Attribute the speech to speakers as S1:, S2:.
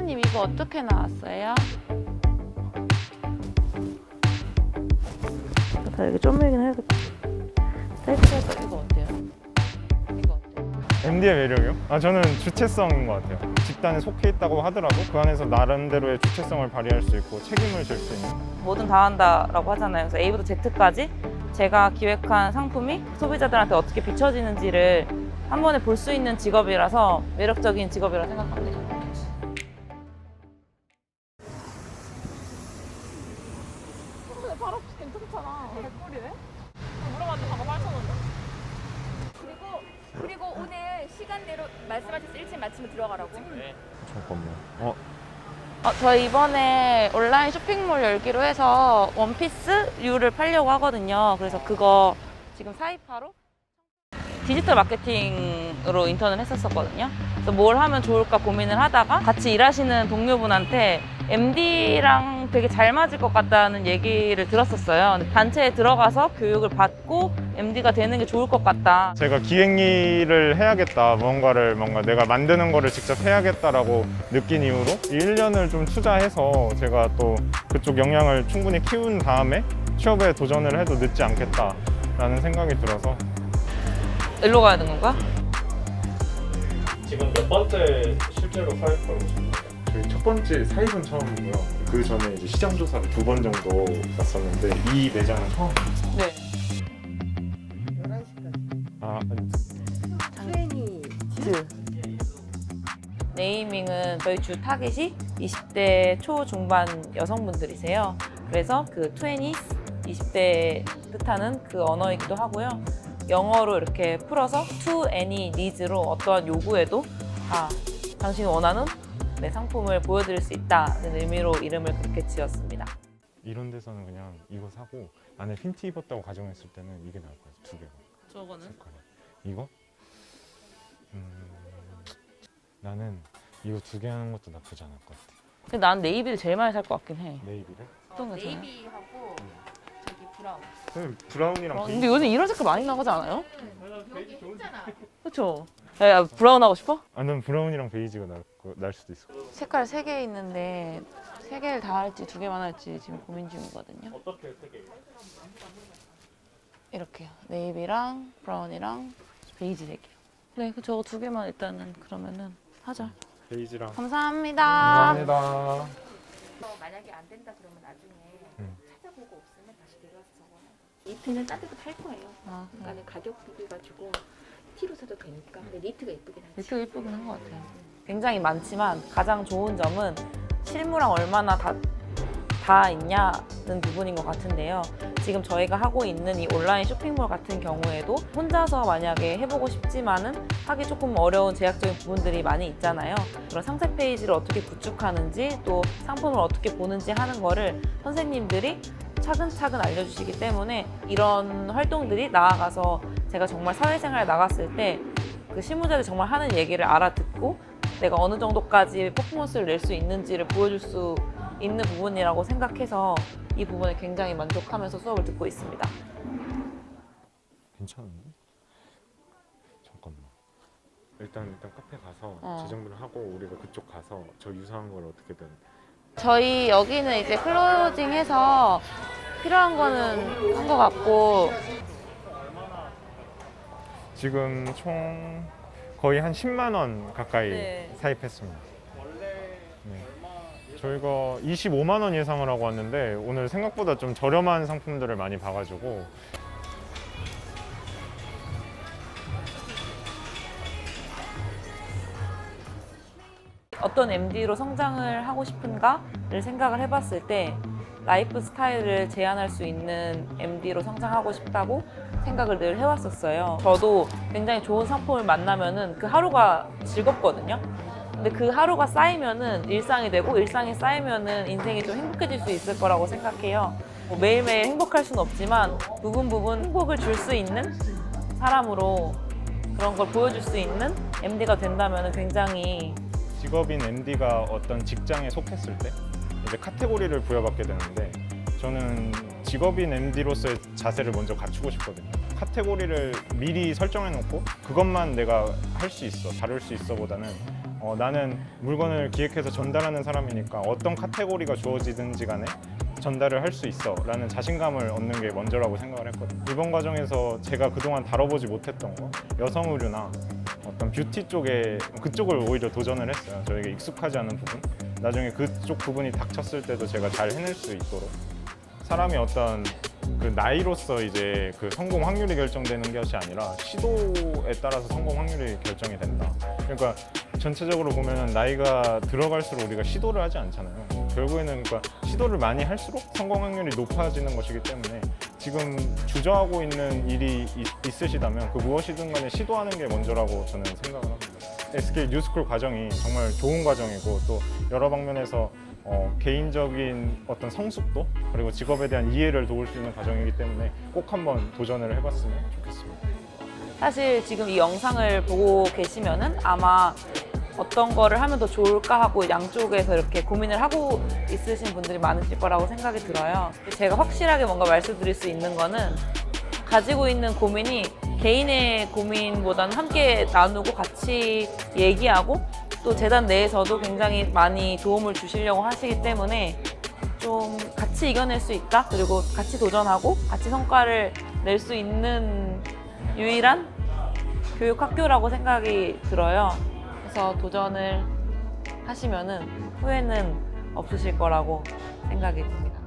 S1: 사장님 이거 어떻게 나왔어요? 다 이렇게 쪼매긴 해야겠다. 셀프에서 이거 어때요? 이거 어때요?
S2: MD의 매력이요? 아 저는 주체성인 것 같아요. 집단에 속해 있다고 하더라도 그 안에서 나름대로의 주체성을 발휘할 수 있고 책임을 질 수 있는.
S1: 뭐든 다 한다라고 하잖아요. 그래서 A부터 Z까지 제가 기획한 상품이 소비자들한테 어떻게 비춰지는지를 한 번에 볼 수 있는 직업이라서 매력적인 직업이라고 생각합니다.
S3: 괜찮잖아. 100불이네? 물어봤는데 방금 8,000원.
S4: 그리고 그리고 오늘 시간대로 말씀하셨을 일침 맞추면 들어가라고.
S2: 잠깐만. 어
S1: 어, 저희 이번에 온라인 쇼핑몰 열기로 해서 원피스 류를 팔려고 하거든요. 그래서 그거 지금 사입하러 디지털 마케팅으로 인턴을 했었었거든요. 그래서 뭘 하면 좋을까 고민을 하다가 같이 일하시는 동료분한테 MD랑 되게 잘 맞을 것 같다는 얘기를 들었었어요. 단체에 들어가서 교육을 받고 MD가 되는 게 좋을 것 같다.
S2: 제가 기획 일을 해야겠다. 뭔가를 뭔가 내가 만드는 거를 직접 해야겠다라고 느낀 이후로 이 1년을 좀 투자해서 제가 또 그쪽 역량을 충분히 키운 다음에 취업에 도전을 해도 늦지 않겠다라는 생각이 들어서
S1: 일로 가야 되는 건가?
S2: 지금 몇 번째 실제로 사입하고 거예요? 저희 첫 번째 사입은 처음이고요. 그 전에 이제 시장 조사를 두 번 정도 갔었는데 이 매장은 처음.
S1: 네.
S2: 아
S1: 즈. 네이밍은 저희 주 타겟이 20대 초중반 여성분들이세요. 그래서 그 20s, 20대 뜻하는 그 언어이기도 하고요. 영어로 이렇게 풀어서 to any needs로 어떠한 요구에도 아, 당신이 원하는 내 상품을 보여드릴 수 있다는 의미로 이름을 그렇게 지었습니다.
S2: 이런 데서는 그냥 이거 사고 안에 핀티 입었다고 가정했을 때는 이게 나을 것 같아요. 두 개가
S1: 저거는?
S2: 색깔이. 이거? 음, 나는 이거 두 개 하는 것도 나쁘지 않을 것 같아.
S1: 근데 난 네이비를 제일 많이 살 것 같긴 해.
S2: 네이비를?
S1: 어떤 거 좋아해요?
S4: 네이비하고 저기 브라운.
S2: 네, 브라운이랑
S1: 어. 근데 요즘 이런 색깔 많이 나가지 않아요? 그렇죠. 야, 브라운 하고 싶어?
S2: 아, 난 브라운이랑 베이지가 날, 거- 날 수도 있어.
S1: 색깔 세 개 있는데 세 개를 다 할지 두 개만 할지 지금 고민 중이거든요.
S2: 어떻게 세 개?
S1: 이렇게요. 네이비랑 브라운이랑 베이지 세 개요. 네, 그 저거 두 개만 일단은 그러면은 하자.
S2: 베이지랑.
S1: 감사합니다.
S2: 감사합니다.
S4: 어, 만약에 안 된다 그러면 나중에
S2: 음.
S4: 찾아보고 없으면 다시 내려와서 적어놔. 니트는 딴 데도 팔 거예요.
S1: 아,
S4: 그러니까 가격 비교 가지고 티로 사도 되니까. 근데 니트가 예쁘긴 하지.
S1: 되게 예쁘긴 한 것 같아요. 굉장히 많지만 가장 좋은 점은 실무랑 얼마나 다, 다 있냐는 부분인 것 같은데요. 지금 저희가 하고 있는 이 온라인 쇼핑몰 같은 경우에도 혼자서 만약에 해보고 싶지만은 하기 조금 어려운 제약적인 부분들이 많이 있잖아요. 그런 상세 페이지를 어떻게 구축하는지 또 상품을 어떻게 보는지 하는 거를 선생님들이 차근차근 알려주시기 때문에 이런 활동들이 나아가서 제가 정말 사회생활에 나갔을 때 그 실무자들이 정말 하는 얘기를 알아듣고 내가 어느 정도까지 퍼포먼스를 낼 수 있는지를 보여줄 수 있는 부분이라고 생각해서 이 부분에 굉장히 만족하면서 수업을 듣고 있습니다.
S2: 괜찮은데? 잠깐만. 일단 일단 카페 가서
S1: 어.
S2: 지정을 하고 우리가 그쪽 가서 저 유사한 걸 어떻게든
S1: 저희 여기는 이제 클로징해서 필요한 거는 한 것 같고
S2: 지금 총 거의 한 10만 원 가까이
S1: 네.
S2: 사입했습니다. 네. 저희가 25만 원 예상을 하고 왔는데 오늘 생각보다 좀 저렴한 상품들을 많이 봐가지고
S1: 어떤 MD로 성장을 하고 싶은가를 생각을 해봤을 때 라이프 스타일을 제한할 수 있는 MD로 성장하고 싶다고 생각을 늘 해왔었어요. 저도 굉장히 좋은 상품을 만나면은 그 하루가 즐겁거든요. 근데 그 하루가 쌓이면은 일상이 되고 일상이 쌓이면은 인생이 좀 행복해질 수 있을 거라고 생각해요. 뭐 매일매일 행복할 수는 없지만 부분 부분 행복을 줄 수 있는 사람으로 그런 걸 보여줄 수 있는 MD가 된다면 굉장히
S2: 직업인 MD가 어떤 직장에 속했을 때 이제 카테고리를 부여받게 되는데 저는 직업인 MD로서의 자세를 먼저 갖추고 싶거든요. 카테고리를 미리 설정해 놓고 그것만 내가 할 수 있어 다룰 수 있어 보다는 어, 나는 물건을 기획해서 전달하는 사람이니까 어떤 카테고리가 주어지든지 간에 전달을 할 수 있어 라는 자신감을 얻는 게 먼저라고 생각을 했거든요 이번 과정에서 제가 그동안 다뤄보지 못했던 거 여성 의류나 어떤 뷰티 쪽에 그쪽을 오히려 도전을 했어요 저에게 익숙하지 않은 부분 나중에 그쪽 부분이 닥쳤을 때도 제가 잘 해낼 수 있도록 사람이 어떤 그 나이로서 이제 그 성공 확률이 결정되는 것이 아니라 시도에 따라서 성공 확률이 결정이 된다. 그러니까 전체적으로 보면은 나이가 들어갈수록 우리가 시도를 하지 않잖아요. 결국에는 그러니까 시도를 많이 할수록 성공 확률이 높아지는 것이기 때문에 지금 주저하고 있는 일이 있, 있으시다면 그 무엇이든 간에 시도하는 게 먼저라고 저는 생각을 합니다. SK 뉴스쿨 과정이 정말 좋은 과정이고 또 여러 방면에서 어, 개인적인 어떤 성숙도 그리고 직업에 대한 이해를 도울 수 있는 과정이기 때문에 꼭 한번 도전을 해봤으면 좋겠습니다.
S1: 사실 지금 이 영상을 보고 계시면은 아마 어떤 거를 하면 더 좋을까 하고 양쪽에서 이렇게 고민을 하고 있으신 분들이 많으실 거라고 생각이 들어요. 제가 확실하게 뭔가 말씀드릴 수 있는 거는 가지고 있는 고민이 개인의 고민보다는 함께 나누고 같이 얘기하고 또 재단 내에서도 굉장히 많이 도움을 주시려고 하시기 때문에 좀 같이 이겨낼 수 있다 그리고 같이 도전하고 같이 성과를 낼 수 있는 유일한 교육 학교라고 생각이 들어요. 그래서 도전을 하시면은 후회는 없으실 거라고 생각이 듭니다.